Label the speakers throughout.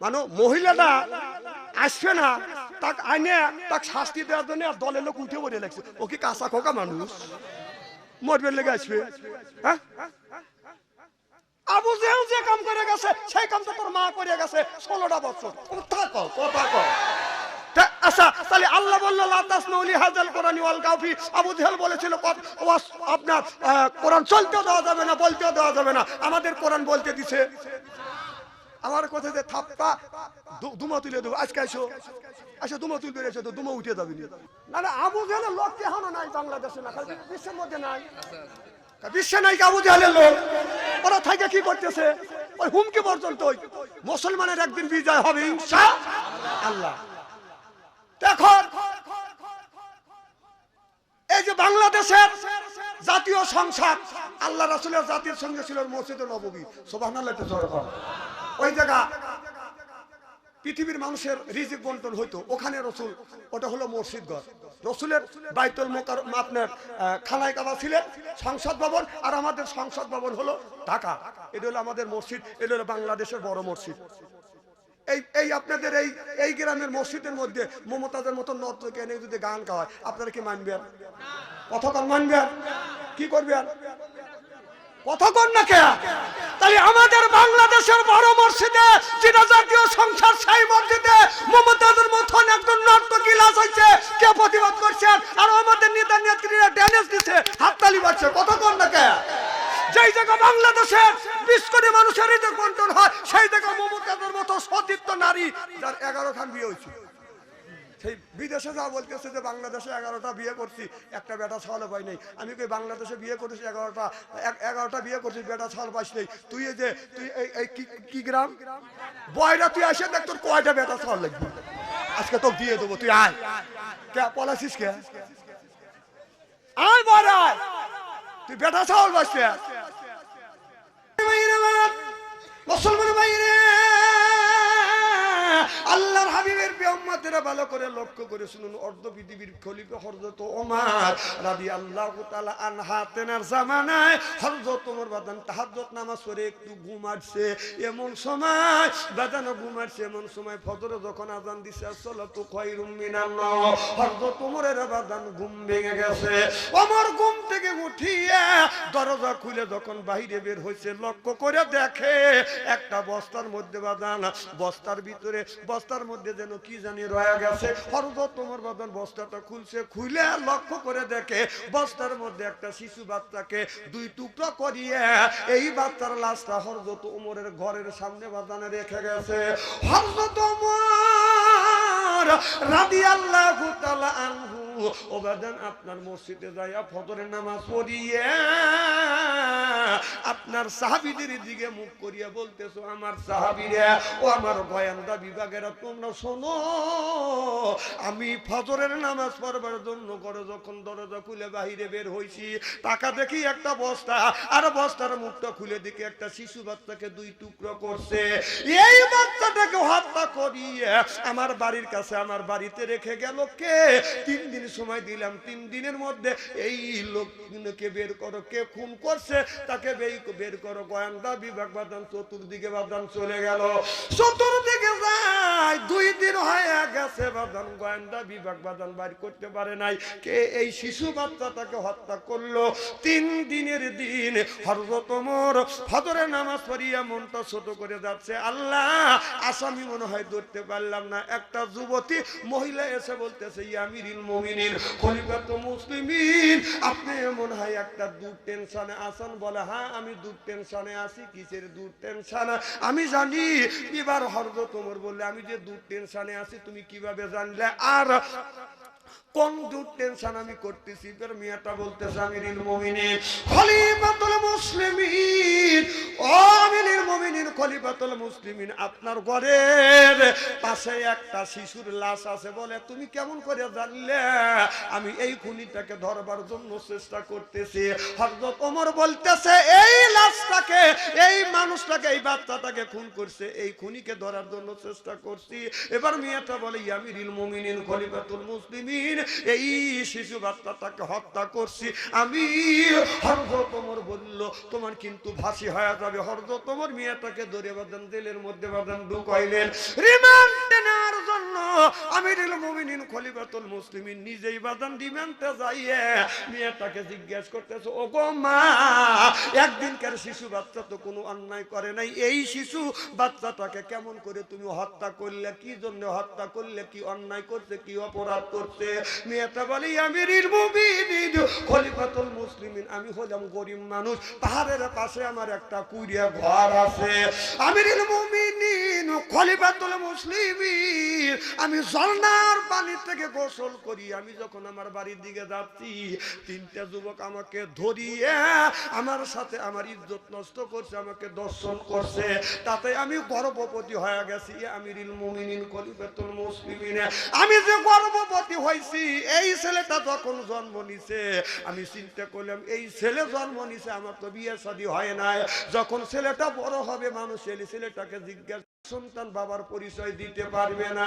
Speaker 1: মানে মহিলাটা আসবে না, তাকে আইনে তাকে শাস্তি দেওয়ার জন্য আর দলের লোক উঠে পড়ে লাগছে। ও কি কাঁচা খোকা মানুষ? মরবে লেগে আসবে। হ্যাঁ? আবু জেহেল যে কাম করে গেছে, সেই কাম তো তোর মা করে গেছে ষোলোটা বছর। কথা কও, কথা তা- আচ্ছা তাহলে আল্লাহ বলল, লা তাসমাউলি হাজাল কোরআনি ওয়াল কাফি আবু জেহেল বলেছিল আপনার কোরআন চলতেও দেওয়া যাবে না, বলতেও দেওয়া যাবে না। আমাদের কোরআন বলতে দিছে। আমার কথা যে থাপ্পা দুমা তুলে দেবো। আজকে আসো আচ্ছা দুমা তুলবে এসে, তো দুমা উঠে যাবি না না, আবু জেহেলের লোক কেহনো নাই বাংলাদেশে না বিশ্বের মধ্যে নাই। বিশ্বে নাই আবু জাহালের লোক। ওরা থাকে কি করতেছে? ওই হুমকি পর্যন্ত মুসলমানের একদিন বিজয় হবে, ইনশা আল্লাহ। দেখো, এই যে বাংলাদেশের জাতীয় সংসদ, আল্লাহ রাসুলের জাতির সঙ্গে ছিল মসজিদ নবী সোবাহ ওই জায়গা পৃথিবীর মানুষের রিজিক বন্টন হইতো। ওখানে রসুল, ওটা হলো মসজিদ রসুলের বাইতুল মোকার আপনার খানায় কাবা ছিলেন, সংসদ ভবন, আর আমাদের সংসদ ভবন হলো ঢাকা। এটা হলো আমাদের মসজিদ, এটা হলো বাংলাদেশের বড় মসজিদ। এই এই আপনাদের এই এই গ্রামের মসজিদের মধ্যে মমতাজের মতো নর্তকে এনে যদি গান গাওয়ায়, আপনারা কি মানবেন? কতক্ষণ মানবেন। কি করবেন? কতক্ষণ না কে তাহলে আমাদের বাংলাদেশের বড় মসজিদে যেটা জাতীয় সংসার, সেই মসজিদে মতন একজন নর্তকী লাশ হয়েছে। কে প্রতিবাদ করছেন? আর আমাদের নেতা নেত্রীরা ড্যানেজ দিচ্ছে হাততালি বাজছে কতক্ষণ না কে যেই জায়গা বাংলাদেশে বিশ কোটি মানুষের বন্টন হয়, সেই জায়গা মমতাজের মতো সতীর্থ নারী যার এগারো খান বিয়ে হয়েছে। সেই বিদেশে যা বলতেছে যে বাংলাদেশে এগারোটা বিয়ে করছি, একটা বেটা ছাওয়াল পাই নাই। আমি কই, বাংলাদেশে বিয়ে করেছি এগারোটা এগারোটা বিয়ে করছিস, বেটা ছাওয়াল পাইস নেই। তুই যে, তুই এই কি- কি গ্রাম? বয়রা, তুই আসে দেখ তোর কয়টা বেটা ছাওয়াল লাগবে। আজকে তোকে দিয়ে দেবো, তুই আয়। কে পলাছিস কে? আয় বড়ায় তুই বেটা ছাওয়াল পাইছে মুসলমান বাইরে। আল্লাহর হাবিবের পেয়ম্মাতেরা ভালো করে লক্ষ্য করে শুনুন, অর্ধ পৃথিবীর খলিফা হরজত ওমার রাদি আল্লাহ তাআলা আনহা তেনার জামানায় হরজত ওমর বাদান তাহাজ্জুদ নামাজ পড়ে একটু ঘুমাচ্ছে এমন সময়, বাদানো ঘুমাচ্ছে এমন সময় ফজরে যখন আজান দিছে, আসসালাতু খায়রুম মিনান নাওম হরজত ওমরের বাদান ঘুম ভেঙে গেছে। ওমর ঘুম থেকে উঠিয়ে দরজা খুলে যখন বাইরে বের হয়েছে, লক্ষ্য করে দেখে একটা বস্তার মধ্যে বাদান, বস্তার ভিতরে বস্তার মধ্যে যেন কি জানি রয়ে গেছে। তোমার বাদান বস্তাটা খুলছে খুলে লক্ষ্য করে দেখে বস্তার মধ্যে একটা শিশু বাচ্চাকে দুই টুকরা করিয়ে এই বাচ্চার লাশটা হরদত উমরের ঘরের সামনে বাদানে রেখে গেছে। ওবাদান আপনার মসজিদে যাইয়া ফজরের নামাজ পড়িয়ে আপনার সাহাবীদের দিকে মুখ করিয়া বলতেছো, আমার সাহাবীরা, ও আমার গোয়েন্দা বিভাগেরা, তোমরা শোনো, আমি ফজরের নামাজ পড়বার জন্য করে যখন দরজা খুলে বাহিরে বের হইছি টাকা দেখি একটা বস্তা, আর বস্তার মুখটা খুলে দেখি একটা শিশু বাচ্চাকে দুই টুকরো করছে। এই বাচ্চাটাকে হত্যা করিয়ে আমার বাড়ির কাছে, আমার বাড়িতে রেখে গেল কে? তিন দিন সময় দিলাম, তিন দিনের মধ্যে এই লোককে বের করো, কে খুন করছে তাকে বের করো। গোয়েন্দা বিভাগ বাদান চতুর্দিকে বাদান চলে গেল। চতুর্দিকে যায় দুই দিন হয়ে গেছে বাদান গোয়েন্দা বিভাগ বাদান বাইর করতে পারে নাই। কে এই শিশু বাচ্চাটাকে হত্যা করল? তিন দিনের দিন হরজত মোর ফজরে নামাজ পড়িয়া মনটা ছোট করে যাচ্ছে। আল্লাহ, আসামি মনে হয় ধরতে পারলাম না। একটা যুবতী মহিলা এসে বলতেছে ইয়ামিরিল মুমিনিন খলিফাত মুসলিমিন। আপনি মনে হয় একটা দূর টেনশনে আছেন বলে হ্যাঁ আমি দূর টেনশনে আছি, কিসের দূর টেনশন? আমি জানি, এবার হরজত ওমর বললে, আমি যে দূর টেনশনে আছি তুমি কীভাবে জানলে? আর কোন দূর টেনশন আমি করতেছি? এবার মিয়াটা বলতেছে, আমিরুল মুসলিমিন। ও আমিরুল মুসলিমিন, আপনার ঘরের পাশে একটা শিশুর লাশ আছে বলে, তুমি কেমন করে জানলে? আমি এই খুনিটাকে ধরবার জন্য চেষ্টা করতেছি। হযরত ওমর বলতেছে, এই লাশটাকে, এই মানুষটাকে, এই বাচ্চাটাকে খুন করছে। এই খুনিকে ধরার জন্য চেষ্টা করছি। এবার মিয়াটা বলে ইয়ামিরুল মুমিনিন, খলিফাতুল মুসলিমিন। মুসলিমিন এই শিশু বাচ্চাটাকে হত্যা করছি। আমি হরজ তোমার বলল, তোমার কিন্তু ভাসি হয়ে যাবে। হরজ তোমার মিয়াটাকে দরে বাদান জেলের মধ্যে বাদান ঢুকাইলেন। রিমান্ডে আমিরুল মুমিনিন খলিফাতুল মুসলিমিন নিজেই বাদান রিমান্ডে যাইয়ে মেয়েটাকে জিজ্ঞেস করতেছে ও গো মা, একদিনকার শিশু বাচ্চা তো কোনো অন্যায় করে নাই। এই শিশু বাচ্চাটাকে কেমন করে তুমি হত্যা করলে? কি জন্য হত্যা করলে? কি অন্যায় করছে? কি অপরাধ করছে? মেয়েটা বলি, আমিরুল মুমিনিন খলিফাতুল মুসলিমিন, আমি হলাম গরিব মানুষ। পাহাড়ের পাশে আমার একটা কুড়িয়া ঘর আছে। আমিরুল মুমিনিন খলিফাতুল মুসলিমিন আমি ঝর্ণার পানি থেকে গোসল করি। আমি যখন আমার বাড়ির দিকে যাচ্ছি, তিনটা যুবক আমাকে ধরিয়ে আমার সাথে আমার ইজ্জত নষ্ট করছে, আমাকে দর্শন করছে। তাতে আমি গর্ভবতী হয়ে গেছি। আমিরুল মুমিনিন, খলিফাতুল মুসলিমিন। আমি যে গর্ভবতী হয়েছি, এই ছেলেটা যখন জন্ম নিছে, আমি চিন্তা করলাম, এই ছেলে জন্ম নিছে, আমার তো বিয়ে শাদী হয় নাই। যখন ছেলেটা বড় হবে, মানুষ ছেলেটাকে জিজ্ঞাসা সন্তান বাবার পরিচয় দিতে পারবে না।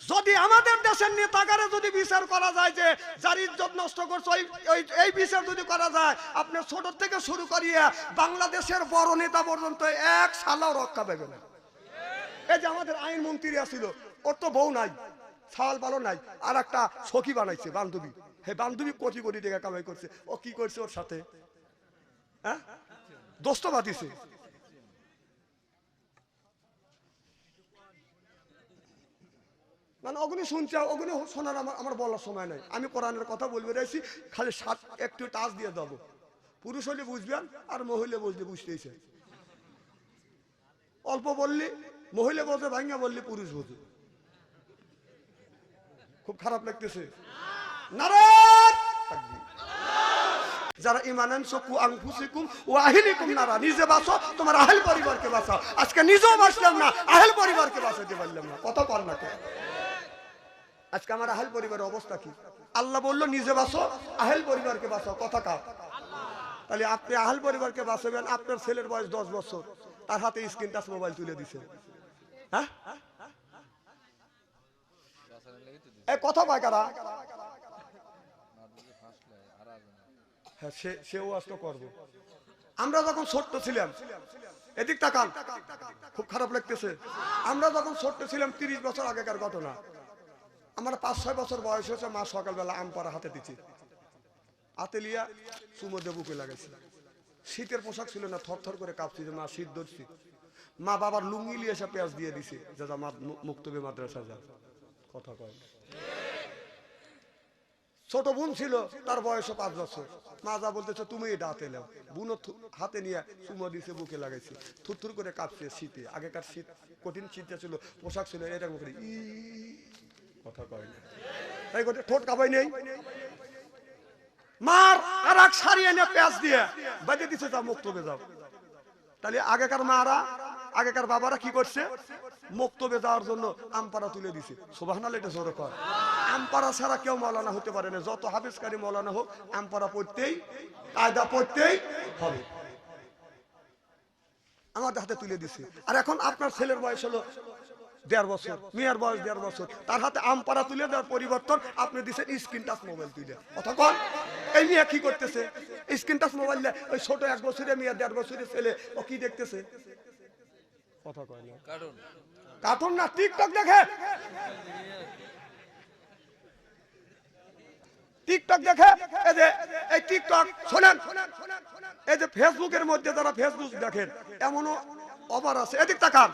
Speaker 1: যদি আমাদের দেশের নেতাগারে যদি বিচার করা যায় যে যার ইজ্জত নষ্ট করছে এই বিচার যদি করা যায়, আপনি ছোট থেকে শুরু করিয়া বাংলাদেশের বড় নেতা পর্যন্ত এক সালাও রক্ষা পাবে না। এই যে আমাদের আইন মন্ত্রী আছিল, ওর তো বউ নাই, ছাল ভালো নাই, আর একটা সখী বানাইছে বান্ধবী। হে বান্ধবী কোটি কোটি টাকা কামাই করছে, ও কি করছে ওর সাথে? হ্যাঁ? দোস্ত বাতিছে মানে অগ্নি শুনছে অগ্নি শোনার আমার আমার বলার সময় নাই। আমি কোরআনের কথা বলবে রয়েছি, খালি সাত, একটু টাচ দিয়ে দেবো। পুরুষ হলে বুঝবেন আর মহিলা বুঝলে বুঝতেইছে অল্প বললি, মহিলা বোঝে ভাঙ্গা বললি পুরুষ বোঝে। খুব খারাপ লাগতেছে। যারা ইমানান সকু আনফুসিকুম ও আহিলিকুম নারা। নিজে বাঁচো, তোমার আহেল পরিবারকে বাঁচাও। আজকে নিজেও বাঁচলাম না, আহেল পরিবারকে বাঁচাতে পারলাম না। কথা কর না আজকে আমার আহেল পরিবারের অবস্থা কি? আল্লাহ বলল, নিজে বাঁচো, আহেল পরিবারকে বাঁচাও। কথা কাও। তাহলে আপনি আহেল পরিবারকে বাঁচাবেন, আপনার ছেলের বয়স দশ বছর। তার হাতে স্ক্রিন টাচ মোবাইল তুলে দিছে। হ্যাঁ? কথা পায় কারা? হ্যাঁ সেও আজ করব। আমরা যখন ছোট্ট ছিলাম এদিক তাকান খুব খারাপ লাগতেছে। আমরা যখন ছোট্ট ছিলাম, তিরিশ বছর আগেকার ঘটনা। আমার পাঁচ, ছয় বছর বয়স হয়েছে, মা সকালবেলা আম পাড়া হাতে দিচ্ছে আতেলিয়া চুমো দেবুকে লাগাইছে। শীতের পোশাক ছিল না থর থর করে কাঁপছি যে মা, শীত ধরছি। মা বাবার লুঙ্গি নিয়ে এসে পেঁয়াজ দিয়ে দিছে, যা যা মা মুক্তবে মাদ্রাসা যা। কথা কয় ছোট বোন ছিল, তার বয়স পাঁচ বছর। মা যা বলতেছে, তুমি এটা হাতে নাও। বোন হাতে নিয়ে চুমো দিছে, বুকে লাগাইছে। থুরথুর করে কাঁপছে শীতে। আগেকার শীত কঠিন শীতটা ছিল, পোশাক ছিল এরকম করে ই কথা কয় না। এই করে ঠোঁট কাঁপাই নেই। মার, আর এক শাড়ি এনে পেঁয়াজ দিয়ে বাজে দিছে তা মুক্তবে যাও। তাহলে আগেকার মারা, আগেকার বাবারা কি করছে? মুক্তবে যাওয়ার জন্য আমপাড়া তুলে দিছে। সুবাহানাল এটা জোরে কর আমপাড়া ছাড়া কেউ মৌলানা হতে পারে না। যত হাফিজকারী মৌলানা হোক, আমপাড়া পড়তেই, কায়দা পড়তেই হবে। আমাদের হাতে তুলে দিছে। আর এখন আপনার ছেলের বয়স হলো দেড় বছর মেয়ের বয়স দেড় বছর। তার হাতে আমপাড়া তুলে দেওয়ার পরিবর্তন আপনি দিচ্ছেন স্ক্রিন টাচ মোবাইল তুলে। অতক্ষণ এই মেয়ে কি করতেছে? স্ক্রিন টাচ মোবাইল ওই ছোট এক বছরে মেয়ে দেড় বছরের ছেলে ও কি দেখতেছে? কথা কয় না। কার্টুন। না টিকটক দেখে। টিকটক দেখে এই যে এই টিকটক শোনেন এই যে ফেসবুকের মধ্যে যারা ফেসবুক দেখেন এমনও অবার আছে। এদিক তাকান।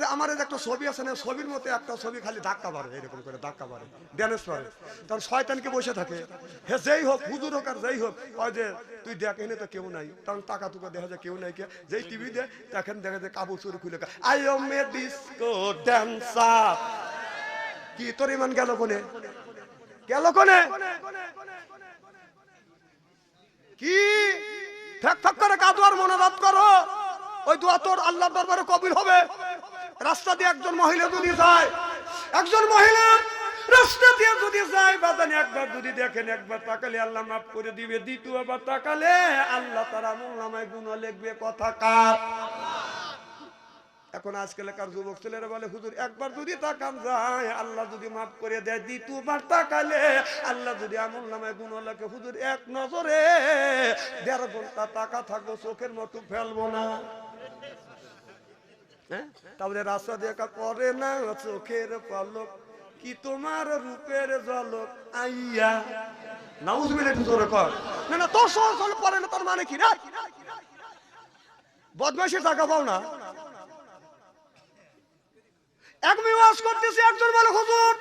Speaker 1: যে আমার একটা ছবি আছে না, ছবির মধ্যে একটা ছবি খালি ধাক্কা মারে, এরকম করে ধাক্কা মারে ড্যানেস করে তার শয়তানকে বসে থাকে? হে যেই হোক, হুজুর হোক আর যেই হোক, কয় যে, তুই দেখ, এনে তো কেউ নাই। কারণ টাকা টুকা দেখা যায় কেউ নাই কে। যেই টিভি দে, দেখেন, দেখা যায় কাবু চুরি খুলে I am a disco dancer কি তোর ইমান গেল কোনে? গেল কোনে? কি? ফেক ফেক করে কাদুয়ার মনোরথ করো। ওই দোয়া তোর আল্লাহ দরবারে কবির হবে। রাস্তা দিয়ে একজন মহিলা যদি যায়, একজন মহিলা রাস্তা দিয়ে যদি যায়, বাদানি একবার যদি দেখেন একবার তাকালে আল্লাহ মাফ করে দিবে, দ্বিতীয়বার তাকালে আল্লাহ তার আমল নামায় গুণ লিখবে। কথা কার? এখন আজকালকার যুবক ছেলেরা বলে, হুজুর, একবার যদি তাকান যায়, আল্লাহ যদি মাফ করে দেয়, দ্বিতীয়বার তাকালে আল্লাহ যদি আমল নামায় গুণ লাগে হুজুর, এক নজরে দেড় ঘণ্টা টাকা থাকব, চোখের মতো ফেলব না। তাহলে রাস্তা দেখা করে না, চোখের পলক। কি তোমার রূপের জলক আইয়া। নাউজ মিলে একটু জোরে কর। না না, তোর সহজ হলে পরে না, তোর মানে কি? না বদমাইশের টাকা পাও না। এক মেয়ে ওয়াজ করতেছে, একজন বলে, হুজুর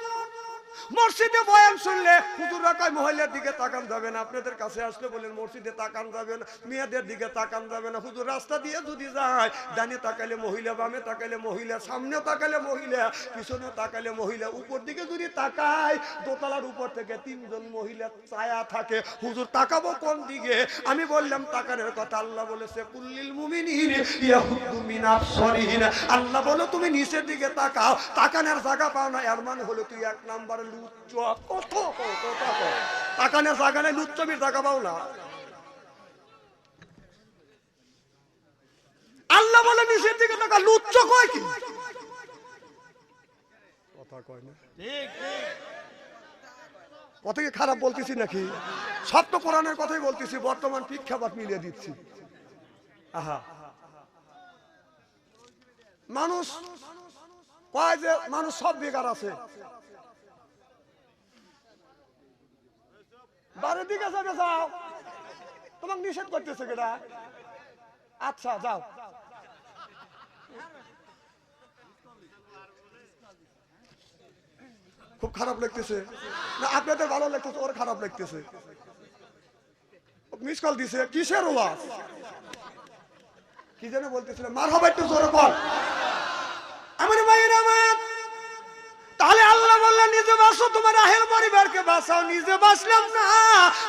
Speaker 1: মসজিদে বয়ান শুনলে হুজুর রাখায় মহিলার দিকে তাকান যাবে না আপনাদের কাছে আসলে বলেন, মসজিদে তাকান যাবে না মেয়েদের দিকে তাকান যাবে না। হুজুর, রাস্তা দিয়ে যদি যায়, ডানে তাকালে মহিলা, বামে তাকালে মহিলা সামনে তাকালে মহিলা পিছনে তাকালে মহিলা, উপর দিকে যদি তাকায়, দোতলার উপর থেকে তিনজন মহিলা ছায়া থাকে, হুজুর, তাকাবো কোন দিকে? আমি বললাম, তাকানোর কথা আল্লাহ বলেছে, কুল্লিল মুমিনিন ইয়াহুদ্দু মিন আবসারিহিন। আল্লাহ বলো, তুমি নিচের দিকে তাকাও, তাকানোর জায়গা পাও না, এর মানে হলো তুই এক নাম্বার লুচ্চ কত নাই লুচ্চমির জায়গা পাও না। আল্লাহ বলে নিচের দিকে তাকা লুচ্চ কয় কি? কথা কয় না। কথা কি খারাপ বলতেছি নাকি? সব তো কোরআনের কথাই বলতেছি বর্তমান প্রেক্ষাপাত মিলিয়ে দিচ্ছি। আহা। মানুষ কয় যে মানুষ সব বেকার আছে। বাড়ির দিকে যাবে যাও তোমাকে নিষেধ করতেছে কেটা আচ্ছা যাও। খুব খারাপ লাগতেছে। না, আপনাদের ভালো লাগতেছে, ওর খারাপ লাগতেছে। মিস কল দিছে, কিসের ওয়াজ? কি যেন বলতেছিল মার হবে একটু জোরে বল। আমার ভাইয়ের আমার আল্লাহ বললেন, নিজে বাঁচো তোমার আহেল পরিবারকে বাঁচাও। নিজে বাঁচলাম না,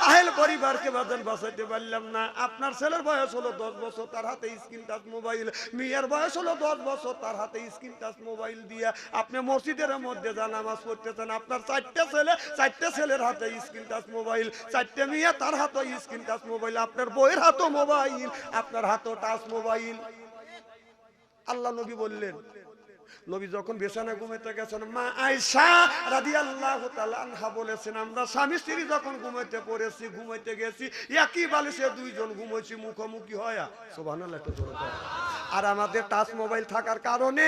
Speaker 1: আহেল পরিবারকে বাঁচান, বাঁচাইতে পারলাম না। আপনার ছেলের বয়স হলো দশ বছর, তার হাতে স্ক্রিন টাচ মোবাইল। মেয়ের বয়স হলো দশ বছর, তার হাতে স্ক্রিন টাচ মোবাইল দিয়ে আপনি মসজিদের মধ্যে যা নামাজ পড়তেছেন, আপনার চারটে ছেলে, চারটে ছেলের হাতে স্ক্রিন টাচ মোবাইল, চারটে মেয়ে, তার হাতে স্ক্রিন টাচ মোবাইল, আপনার বইয়ের হাতও মোবাইল, আপনার হাতও টাচ মোবাইল। আল্লাহ নবী বললেন নবী যখন বিছানায় ঘুমাইতে গেছেন, মা আয়সা রাদিয়াল্লাহু তাআলা আনহা বলেছেন, আমরা স্বামী স্ত্রী যখন ঘুমাইতে পড়েছি, ঘুমাইতে গেছি, একই বালিশে দুইজন ঘুমাইছি, মুখোমুখি হয় জোরে আর আমাদের টাচ মোবাইল থাকার কারণে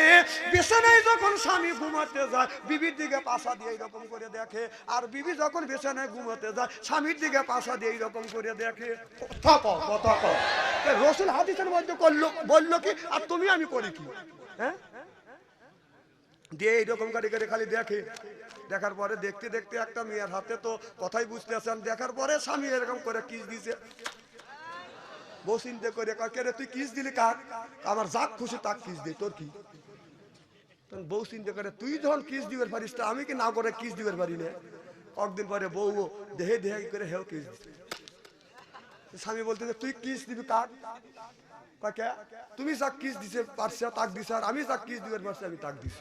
Speaker 1: বিছানায় যখন স্বামী ঘুমাতে যায়, বিবির দিকে পাশা দিয়ে এইরকম করে দেখে। আর বিবি যখন বিছানায় ঘুমাতে যায়, স্বামীর দিকে পাশা দিয়ে এইরকম করে দেখে। রসুল হাদিসের মধ্যে করল, বলল কি, আর তুমি, আমি করি কি? হ্যাঁ? দিয়ে এইরকম গাড়ি গাড়ি খালি দেখে। দেখার পরে দেখতে দেখতে একটা মেয়ের হাতে তো কথাই বুঝতে আছেন দেখার পরে স্বামী এরকম করে কিস দিছে। বউ চিন্তা করে কয়, রে তুই কিস দিলি কাক? আমার যাক খুশি তাক কিস দে তোর কি? বউ চিন্তা করে তুই যখন কিস দিবার পারিস তা আমি কি না করে কিস দিবার পারি না? কয়েকদিন পরে বউ দেহে দেহে করে হেও কিস স্বামী বলতে যে তুই কিস দিবি কাক? তুমি যাক কিস দিছে পারছে তাক দিছে আর আমি যাক কিস দিবার পারছি আমি তাক দিছি।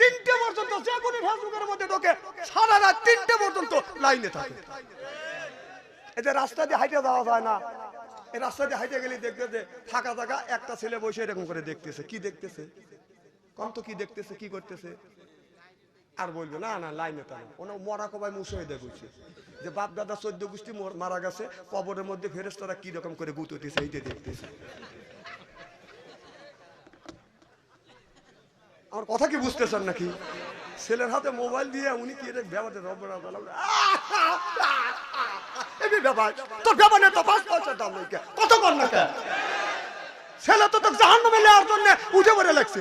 Speaker 1: তিনটে পর্যন্ত যে কোনো ফেসবুকের মধ্যে ঢোকে, সারা রাত তিনটে পর্যন্ত লাইনে থাকে। এতে রাস্তা দিয়ে হাইটে যাওয়া যায় না, এই রাস্তা দিয়ে হাইটে গেলে দেখবে যে ফাঁকা জায়গা, একটা ছেলে বসে এরকম করে দেখতেছে। কি দেখতেছে? কম তো কি দেখতেছে, কি করতেছে? আর বলবে, না না, লাইনে তা না। মরা কবাই মুসয়ে দেখুছে যে বাপ দাদা চোদ্দ গোষ্ঠী মারা গেছে, কবরের মধ্যে ফেরেস্তারা কি রকম করে গুতুতেছে এইটা দেখতেছে। আমার কথা কি বুঝতেছেন নাকি? ছেলের হাতে মোবাইল দিয়ে উনি কি রে ব্যাপারে এই ব্যাপার। তোর তো পাঁচ দাম কত কর না কে ছেলে তো তো জাহান্নামে নেওয়ার জন্য উঠে পড়ে লাগছে।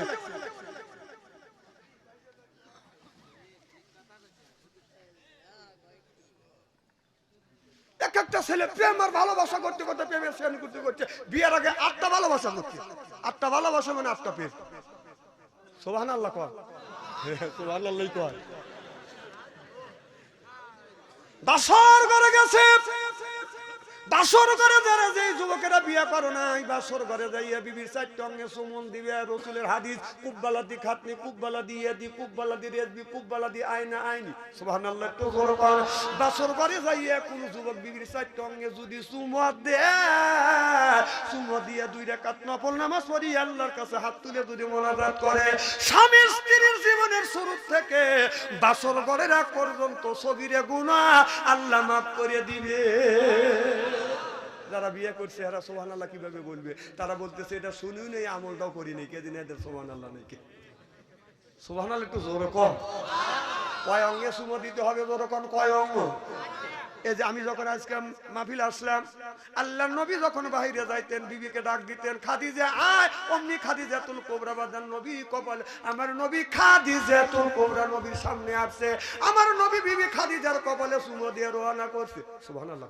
Speaker 1: এক একটা ছেলে প্রেম আর ভালোবাসা করতে করতে প্রেমের শ্রেণি করতে করতে বিয়ের আগে আটটা ভালোবাসা করছে। আটটা ভালোবাসা মানে আটটা প্রেম। সোহান আল্লাহ কর। সোহান আল্লাহ কর। দাসর করে গেছে। বাসর করে যারা যে যুবকেরা বিয়ে করো নাই, বাসর ঘরে যাইয়া বিবির চারটে অঙ্গে সুমন দিবে, রসুলের হাদিস কুব্বালা দি খাতনি কুব্বালা দি কুব্বালা দি রেজবি কুব্বালা দি আইনা। আইনি সুবহানাল্লাহ, একটু জোর কর। বাসর ঘরে যাইয়া কোন যুবক বিবির চারটে অঙ্গে যদি সুমত দে, সুমত দিয়ে দুই রাকাত নফল নামাজ পড়ি, আল্লাহর কাছে হাত তুলে যদি মোনাজাত করে। স্বামী স্ত্রীর জীবনের শুরু থেকে বাসর ঘরের আগ পর্যন্ত সবিরে গুণা আল্লাহ মাফ করে দিবে। যারা বিয়ে করছে, এরা সোহান আল্লাহ কীভাবে বলবে? তারা বলতেছে, এটা শুনিও নেই, আমলটাও করিনি কেদিন এদের সোহান আল্লাহ নেই কে? সোহান আল্লাহ একটু জোর কম কয় অঙ্গে সুম দিতে হবে, জোর কম কয় অঙ্গ? এই যে আমি যখন আজকে মাহফিল আসলাম আল্লাহ নবী যখন বাহিরে যাইতেন, বিবিকে ডাক দিতেন, খাদিজা আয়, অমনি খাদিজা তুল কোবরা বাজান নবী কপাল। আমার নবী খাদিজা তুল কোবরা নবীর সামনে আসছে। আমার নবী বিবি খাদি খাদিজার কপালে সুমো দিয়ে রওনা করছে। সুবহানাল্লাহ।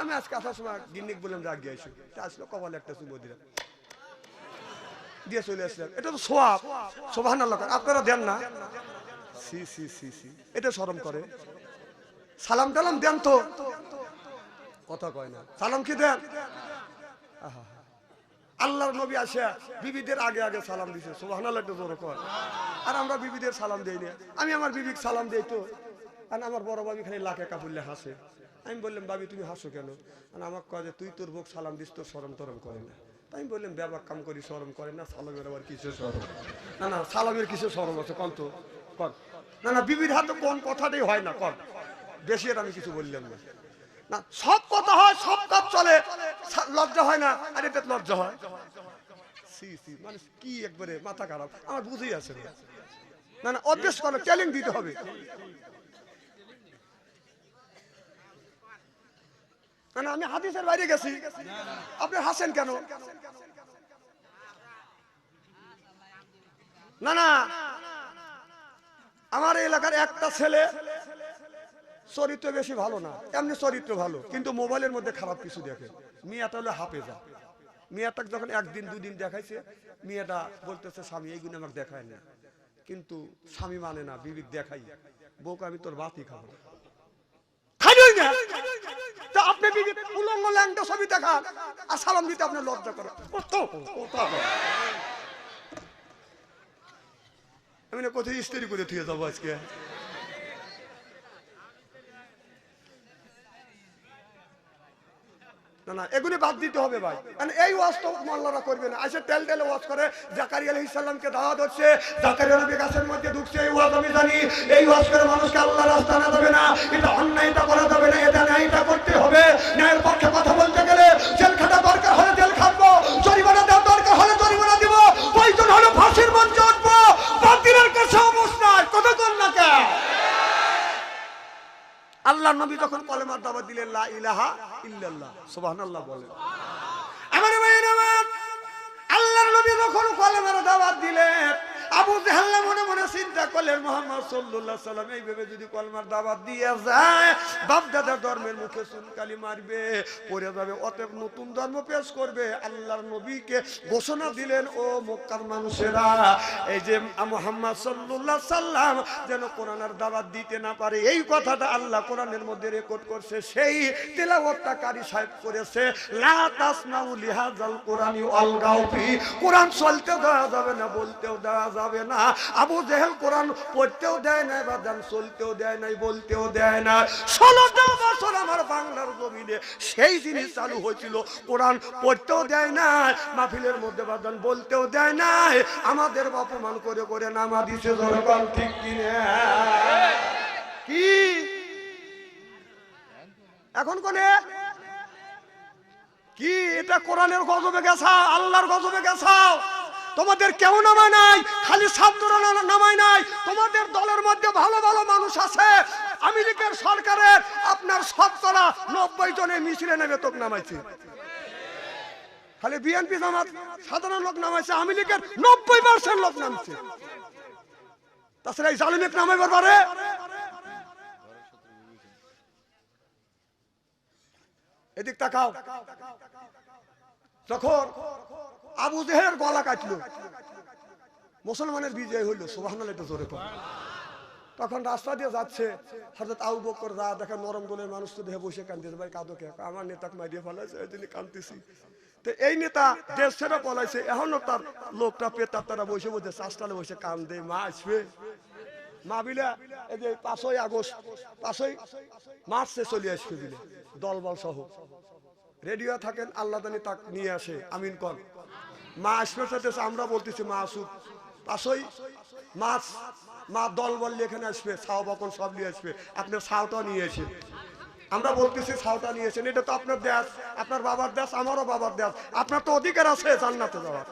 Speaker 1: আমি আজকে আসার সময় গিন্নিক বললাম যে আগে আইসো। তা আসলো কপালে একটা সুমো দিলাম দিয়ে চলে আসলাম এটা তো সোয়াব। কও। আপনারা দেন না? সি সি সি সি। এটা শরম করে। সালাম টালাম দেন তো। কথা কয় না। সালাম কি দেন। আল্লাহর নবী আসে, বিবিদের আগে আগে সালাম দিছে। সুবহানাল্লাহ, একটু আর আমরা বিবিদের সালাম দেই না। আমি আমার বিবিকে সালাম দেই তো। আর আমার বড় বাবি খালি লাখে কাপুরলে হাসে। আমি বললাম বাবি তুমি হাসো কেন? আর আমাকে কয় যে, তুই তোর বুক সালাম দিস, তোর সরম তরম করে না। তাই আমি বললাম, ব্যাপার কাম করি সরম করে না, সালামের আবার কিছু সরম না না, সালামের কিছু সরম আছে? কন তো, কন। না না, বিবির হাতে কোন কথাটাই হয় না, কন। বেশি আমি কিছু বললাম না। না, সব কথা হয়, সব কাজ চলে। লজ্জা হয় না, আর এটা লজ্জা হয়। সি মানে কি একবারে মাথা খারাপ, আমার বুঝেই আছে না। না অভ্যেস করো চ্যালেঞ্জ দিতে হবে। না না, আমি হাদিসের বাইরে গেছি। আপনি হাসেন কেন? না না, আমার এলাকার একটা ছেলে চরিত্র বেশি ভালো না, এমনি চরিত্র ভালো, কিন্তু মোবাইলের মধ্যে খারাপ কিছু দেখে। মেয়েটা হলো হাফেজা। মেয়েটাকে যখন একদিন, দুদিন দেখাইছে, মেয়েটা বলতেছে, স্বামী, এইগুলো আমাকে দেখায় না। কিন্তু স্বামী মানে না, বিবিক দেখাই। বউকে আমি তোর বাতি খাব। আর আপনি আমি না কোথায় স্ত্রী করে থুয়ে যাব আজকে? না না, এগুলি বাদ দিতে হবে ভাই। এই ওয়াজ তো মোল্লারা করবে না। আসে তেল তেলে ওয়াজ করে, জাকারিয়া আলাইহিস সালামকে দাওয়াত হচ্ছে জাকারিয়া নবী গাছের মধ্যে ঢুকছে, এই ওয়াজ আমি জানি। এই ওয়াজ করে মানুষকে আল্লাহ রাস্তা না যাবে না, এটা অন্যায়টা করা যাবে না, এটা ন্যায়টা করতে হবে। ন্যায়ের পক্ষে কথা বলতে গেলে জেল খাটা দরকার হলে জেল খাটবো, জরিমানা দেওয়ার দরকার হলে জরিমানা দিব, প্রয়োজন হলে ফাঁসির মঞ্চে উঠবো বাতিলের কাছে অবস্থায় কথা কর না কে আল্লাহ নবী যখন কলেমার দাবা দিলেন, লা ইলাহা ইল্লাল্লাহ, সুবহানাল্লাহ বলেন। আমার ভাইয়ের আল্লাহর নবী যখন কলেমার দাওয়াত দিলেন আবু জাহাল মনে মনে চিন্তা করলেন মোহাম্মদ সাল্লাল্লাহু সাল্লাম এইভাবে যদি কলমার দাওয়াত দিয়ে যায়, বাপ দাদার ধর্মের মুখে চুনকালি মারবে, পড়ে যাবে, অতএব নতুন ধর্ম পেশ করবে। আল্লাহর নবীকে ঘোষণা দিলেন, ও মক্কার মানুষেরা, এই যে মোহাম্মদ সাল্লাল্লাহু সাল্লাম যেন কোরআনের দাওয়াত দিতে না পারে, এই কথাটা আল্লাহ কোরআনের মধ্যে রেকর্ড করছে, সেই তেলাওয়াতটা কারি সাহেব করেছে, লা কোরআন চলতেও দেওয়া যাবে না, বলতেও দেওয়া যাবে না। আবু জেহেল কোরআন পড়তেও দেয় না বা দান চলতেও দেয় নাই, বলতেও দেয় না ষোলোটা বছর আমার বাংলার জমিনে সেই জিনিস চালু হয়েছিল। কোরআন পড়তেও দেয় মাহফিলের মধ্যে বাদান বলতেও দেয় না আমাদের অপমান করে করে নামা দিছে, জনগণ ঠিক কিনে? কি? এখন কোনে? কি? এটা কোরআনের গজবে গেছাও আল্লাহর গজবে গেছাও? তোমাদের কেউ নামায় নাই, খালি ছাত্ররা নামায় নাই। তোমাদের দলের মধ্যে ভালো ভালো মানুষ আছে। আমেরিকার সরকারের আপনার শতকরা নব্বই জনের মিছিলে নেবে, তোক নামাইছে। খালি বিএনপি জামাত, সাধারণ লোক নামাইছে লীগের নব্বই পার্সেন্ট লোক নামছে তাছাড়া এই জালিমেক নামাইবার পারে? এদিক তাকাও। যখন আবু জেহের গলা কাটলো। মুসলমানের বিজয় হইল, সুবহানাল্লাহ, একটু জোরে তখন রাস্তা দিয়ে যাচ্ছে হঠাৎ আবু বকর রা দেখে নরম দলের মানুষ তো দেখে বসে কান্দিছে ভাই কাঁদো কে? আমার নেতাকে মারিয়ে ফেলাইছে এই জন্য তো এই নেতা দেশ ছেড়ে পলাইছে, এখনও তার লোকটা পেতার তারা বসে বসে, চাষটালে বসে কান্দে মা আসবে। মা বিলে, এই যে পাঁচই আগস্ট, পাঁচই মার্চে চলে আসবে বিলে, দলবল সহ। রেডিও থাকেন, আল্লাহ দানি তাক নিয়ে আসে, আমিন কন। মা আসবে চাইতেছে আমরা বলতেছি, মা আসুক। পাঁচই মাছ, মা দল বললে এখানে আসবে, ছাও বকন সব নিয়ে আসবে। আপনার ছাওটা নিয়ে এসে। আমরা বলতেছি, ছাওটা নিয়েছেন এটা তো আপনার দেশ, আপনার বাবার দেশ, আমারও বাবার দেশ। আপনার তো অধিকার আছে জান্নাতে যাওয়ার।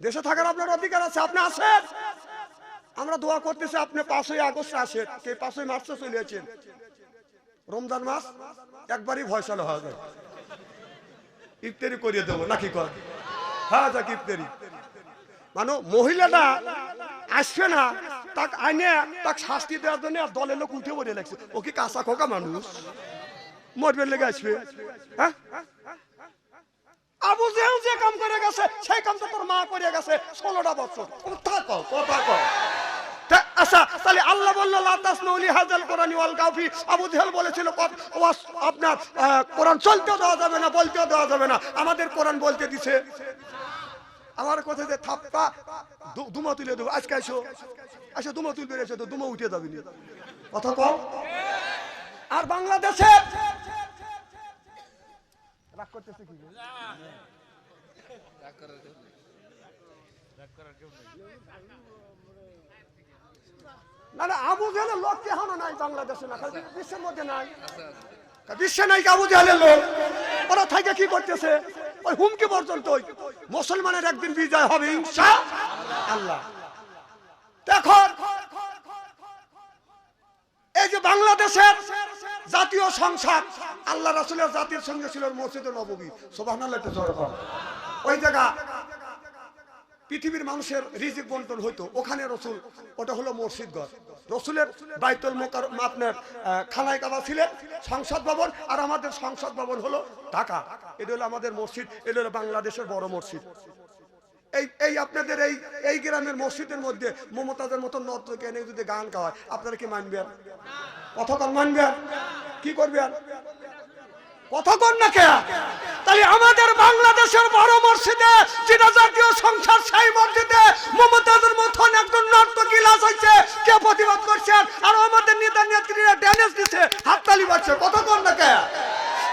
Speaker 1: দেশে থাকার আপনার অধিকার আছে, আপনি আছেন। আমরা দোয়া করতেছি, আপনি পাঁচই আগস্ট আসেন। কে পাঁচই মার্চে চলে আছেন রমজান মাস, একবারই ভয়সাল হয়ে যায়। ইফতারি করিয়ে দেবো, নাকি কর? হ্যাঁ যাক, ইফতারি। মানে মহিলাটা আসবে না, তাক আইনে, তাক শাস্তি দেওয়ার জন্য আর দলের লোক উঠে পড়ে লাগছে। ও কি কাঁচা খোকা মানুষ? মরবে লেগে আসবে। হ্যাঁ? আবু জেহেল যে কাম করে গেছে, সেই কাম তো তোর মা করে গেছে, ষোলোটা বছর। কথা কও, কথা তা- আচ্ছা তাহলে আল্লাহ বলল, লা তাসমাউলি হাজাল কোরআনি ওয়াল কাফি আবু জেহেল বলেছিল আপনার কোরআন চলতেও দেওয়া যাবে না, বলতেও দেওয়া যাবে না। আমাদের কোরআন বলতে দিছে। আমার কথা যে থাপ্পা দুমা তুলে দেবো। আজকে আসো আসো দুমা তুলবে এসে তো দুমা উঠে যাবি। কথা কম আর বাংলাদেশে রাগ করতেছে কি? না না আবু লোক এখনও নাই বাংলাদেশে না বিশ্বের মধ্যে নাই। বিশ্বে নাই আবু জেহেলের লোক। ওরা থাকে কি করতেছে? ওই হুমকি পর্যন্ত মুসলমানের একদিন বিজয় হবে ইনশা আল্লাহ। দেখুন এই যে বাংলাদেশের জাতীয় সংসদ আল্লাহ রাসুলের জাতির সঙ্গে ছিল মসজিদ নবী সোভানাল্লাহ ওই জায়গা পৃথিবীর মানুষের রিজিক বন্টন হইতো। ওখানে রসুল, ওটা হলো মসজিদ ঘর রসুলের বাইতুল মোকার আপনার খানায় কাবা ছিলেন, সংসদ ভবন, আর আমাদের সংসদ ভবন হলো ঢাকা। এটা হলো আমাদের মসজিদ, এটা হলো বাংলাদেশের বড় মসজিদ। এই এই আপনাদের এই এই গ্রামের মসজিদের মধ্যে মমতাদের মতো নর্তকে এনে যদি গান গাওয়ায়, আপনারা কি মানবেন? কতক্ষণ মানবেন। কি করবেন? কতক্ষণ না কে? তাহলে আমাদের বাংলাদেশের বড় মসজিদে যেটা জাতীয় সংসার, সেই মসজিদে মমতাজের মতন একজন নর্তকী লাশ হয়েছে। করছেন আর আমাদের নেতা নেত্রীরা ড্যানেজ দিচ্ছে হাততালি বাজছে কতক্ষণ না কে?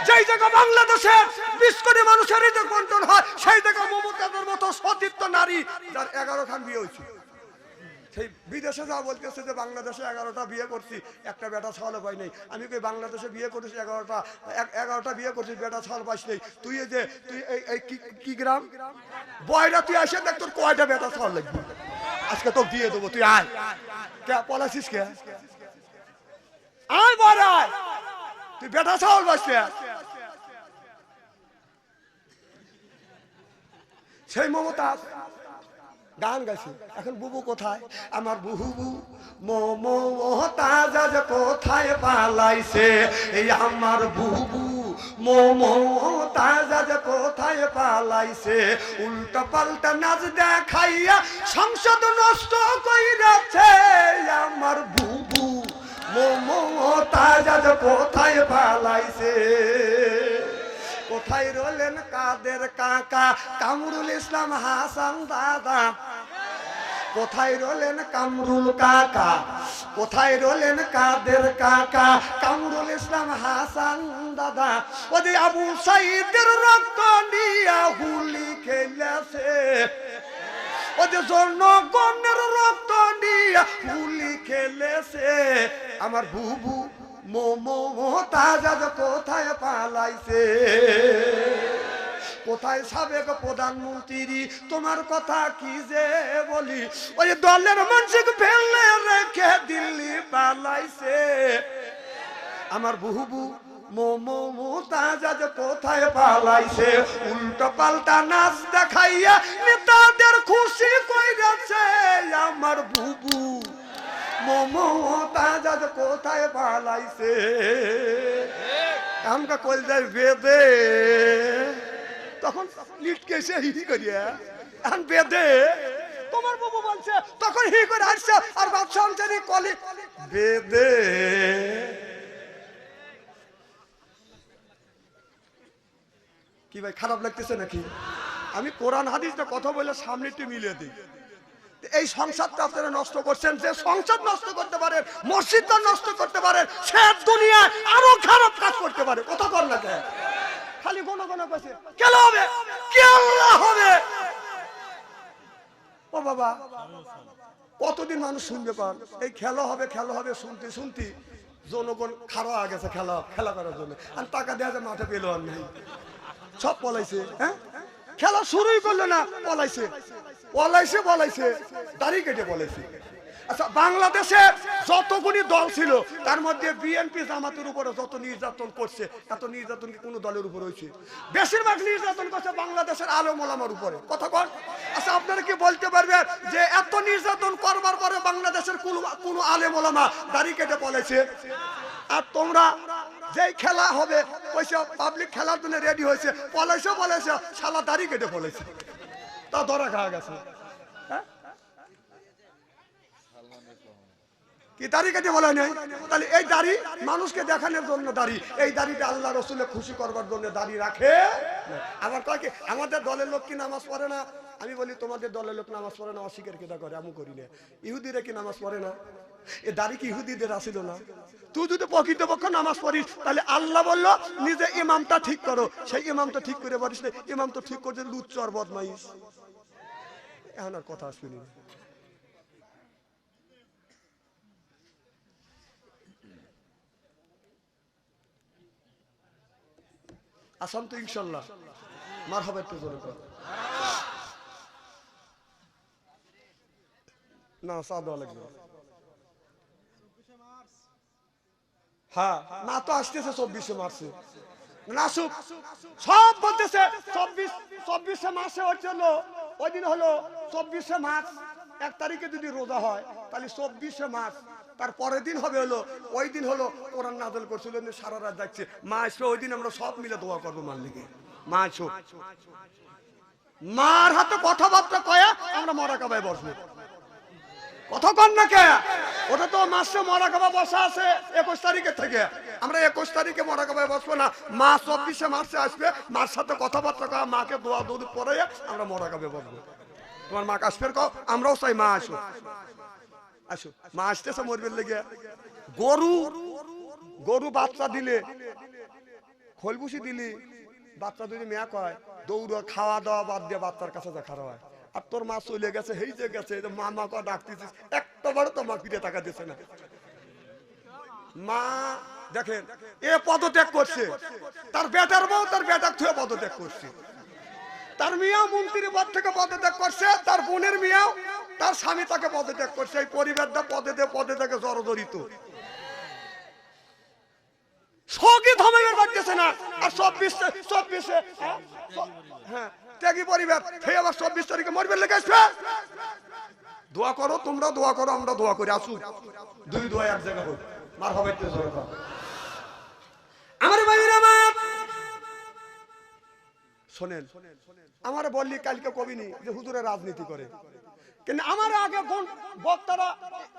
Speaker 1: যেই জায়গা বাংলাদেশে বিশ কোটি মানুষের হৃদয় হয়, সেই জায়গা মমতাজের মতো সতীর্থ নারী যার এগারো খান বিয়ে হয়েছে। সেই বিদেশে যা বলতেছে যে বাংলাদেশে এগারোটা বিয়ে করছি, একটা বেটা ছাওয়ালে পাই নাই। আমি কই, বাংলাদেশে বিয়ে করেছি এগারোটা এগারোটা বিয়ে করছি বেটা ছাওয়াল পাইস নেই। তুই এই যে, তুই এই কি- কি গ্রাম? বয়রা, তুই আসে দেখ তোর কয়টা বেটা ছাওয়াল লাগবে। আজকে তোকে দিয়ে দেবো, তুই আয়। কে পলাছিস কে? আয় আয়। তুই বেটা পাইস কে? সেই মমতা গান গাইছে। এখন বুবু কোথায়? আমার বুবু মমতাজ কোথায় পালাইছে? এই আমার বুবু মমতাজ কোথায় পালাইছে? উল্টা পাল্টা নাচ দেখাইয়া সংসদ নষ্ট কইরাছে। আমার বুবু মমতাজ কোথায় পালাইছে? কোথায় রলেন কাদের কাকা? কামরুল ইসলাম হাসান দাদা। কোথায় রলেন কামরুল কাকা? কোথায় রলেন কাদের কাকা? কামরুল ইসলাম হাসান দাদা। ওদের আবু সাইদের রক্ত নিয়া হুলি খেলেছে। ওদের জনগণের রক্ত নিয়া হুলি খেলেছে। আমার বুবু মোমো তাজাদ কোথায় পালাইছে? কোথায় সাবেক প্রধানমন্ত্রী? তোমার কথা কি যে বলি? ওই দলের মানুষকে ফেললে রেখে দিল্লি পালাইছে। আমার বুহবু মোমো মোতাজাজ কোথায় পালাইছে? উল্টো পাল্টা নাচ দেখাইয়া নেতাদের খুশি কইরাছে আমার বুবু মোমো মোতাজাজ কোথায় পালাইছে? আমকা কইল যায় বেদে। তখন লিটকে এসে হি করিয়া এখন বেদে, তোমার বাবু বলছে, তখন হি করে আসছে আর বাদশাহ কলি বেদে, কি ভাই, খারাপ লাগতেছে নাকি? আমি কোরআন, হাদিসটা কথা বলে সামনে একটু মিলিয়ে দিই। এই সংসারটা আপনারা নষ্ট করছেন, যে সংসার নষ্ট করতে পারেন মসজিদটা নষ্ট করতে পারেন সে দুনিয়ায় আরও খারাপ কাজ করতে পারে। কথা কর না খালি গণ গণ করছে কেন হবে? কেল্লা হবে? ও বাবা, কতদিন মানুষ শুনবে পান এই খেলা হবে খেলা হবে, শুনতে শুনতে জনগণ খারাপ গেছে খেলা খেলা করার জন্য। আর টাকা দেওয়া যায় মাঠে পেল আর নেই। সব পলাইছে হ্যাঁ? খেলা শুরুই করল না, পলাইছে। পলাইছে পলাইছে দাড়ি কেটে পলাইছে আচ্ছা বাংলাদেশে যতগুলি দল ছিল, তার মধ্যে বিএনপি জামাতের উপরে যত নির্যাতন করছে, এত নির্যাতন কি কোনো দলের উপর হয়েছে? বেশিরভাগ নির্যাতন করছে বাংলাদেশের আলো মোলামার উপরে। কথা কন। আচ্ছা আপনারা কি বলতে পারবেন যে এত নির্যাতন করবার পরে বাংলাদেশের কোন কোন আলে মোলামা দাড়ি কেটে বলেছে? আর তোমরা যেই খেলা হবে পয়সা পাবলিক খেলার জন্য রেডি হয়েছে পলাইছে বলেছে, শালা দাড়ি কেটে পলাইছে তা ধরা খাওয়া গেছে। হ্যাঁ? কি দাড়ি কেটে বলা নেই? তাহলে এই দাড়ি মানুষকে দেখানোর জন্য এই আল্লাহ রসুলে খুশি করবার জন্য রাখে। আবার আমাদের দলের লোক কি নামাজ পড়ে না? আমি বলি, তোমাদের দলের লোক নামাজ পড়ে না, অস্বীকার কেটা করে? আমি করি না। ইহুদিরা কি নামাজ পড়ে না? এ দাড়ি কি ইহুদিদের আসিল না? তুই যদি প্রকৃতপক্ষ নামাজ পড়িস, তাহলে আল্লাহ বলল, নিজে ইমামটা ঠিক করো। সেই ইমামটা ঠিক করে পারিস না, ইমাম তো ঠিক করছে, লুচ্চর বদমাইশ। এখন আর কথা শুনি না। আসাম তো ইনশাল্লাহ। মার হবে একটু জোরে না চা দেওয়া লাগবে হ্যাঁ না তো আসতেছে চব্বিশে মার্চে। নাসুক সব বলতেছে, চব্বিশ, চব্বিশে মাসে ওর জন্য, ওই দিন হলো চব্বিশে এক তারিখে যদি রোজা হয়, তাহলে চব্বিশে মার্চ, তার পরের দিন হবে হলো, ওই দিন হলো কোরআন নাজল করছিল সারা রাত যাচ্ছে মা আসবে ওই দিন আমরা সব মিলে দোয়া করব মার লিগে মা মার হাতে কথাবার্তা কয়া আমরা মরা কাবায় বসবো। কথা কন ওটা তো মাসে মরাকাবা বসা আছে, একুশ তারিখের থেকে। আমরা একুশ তারিখে মরাকাবায় বসবো না। মা চব্বিশে মার্চে আসবে, মার সাথে কথাবার্তা কয়া মাকে দোয়া দৌড় পরে আমরা মরাকাবে বসবো। তোমার মা কাশ্মীর কও, আমরাও চাই মা আসো আসো মা আসতেছে মরবের লেগে। গরু গরু বাচ্চা দিলে, খোলবুসি দিলি, বাচ্চা যদি মেয়া কয়, দৌড়, খাওয়া দাওয়া বাদ দিয়ে বাচ্চার কাছে খারাপ হয়। আর তোর মা চলে গেছে, হেই যে গেছে মা মা কয় ডাকতেছিস, একটা বারো তো মা ফিরে টাকা দিছে না। মা, দেখেন, এ পদত্যাগ করছে। তার বেটার বউ, তার বেটার পদত্যাগ করছে। তার মিয়াও মন্ত্রী পদ থেকে পদত্যাগ করছে, তার বোনের মিয়াও, তার স্বামী তাকে পদত্যাগ করছে। এই পরিবারটা পদে পদে থেকে জড়জড়িত করতেছে না। আর চব্বিশে চব্বিশে হ্যাঁ? ত্যাগী পরিবার সেই আবার চব্বিশ তারিখে মরবে লেগে আসবে। দোয়া করো, তোমরা দোয়া করো, আমরা দোয়া করি আসু দুই দোয়া এক জায়গা হোক। মার হবে। আমার ভাইয়ের আমার। শোনেন, আমার বললি কালকে কবি কবিনি যে হুজুরে রাজনীতি করে। কিন্তু আমার আগে কোন বক্তারা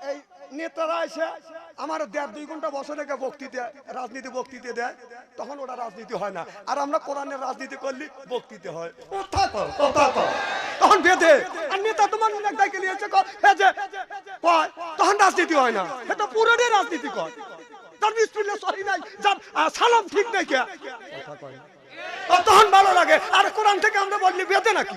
Speaker 1: এই নেতারা এসে আমার দেড় দুই ঘণ্টা বছর থেকে বক্তৃতা রাজনীতি বক্তৃতা দেয় তখন ওটা রাজনীতি হয় না। আর আমরা কোরআনের রাজনীতি করলে বক্তৃতা হয়। তখন বেঁধে আর নেতা তোমার ডাকে নিয়েছে কয়, তখন রাজনীতি হয় না। এটা পুরোটাই রাজনীতি কয়। তার বিসমিল্লাহ সহি নাই যার সালাম ঠিক নাই কে। তখন ভালো লাগে আর কোরআন থেকে আমরা বদলি বেঁধে নাকি?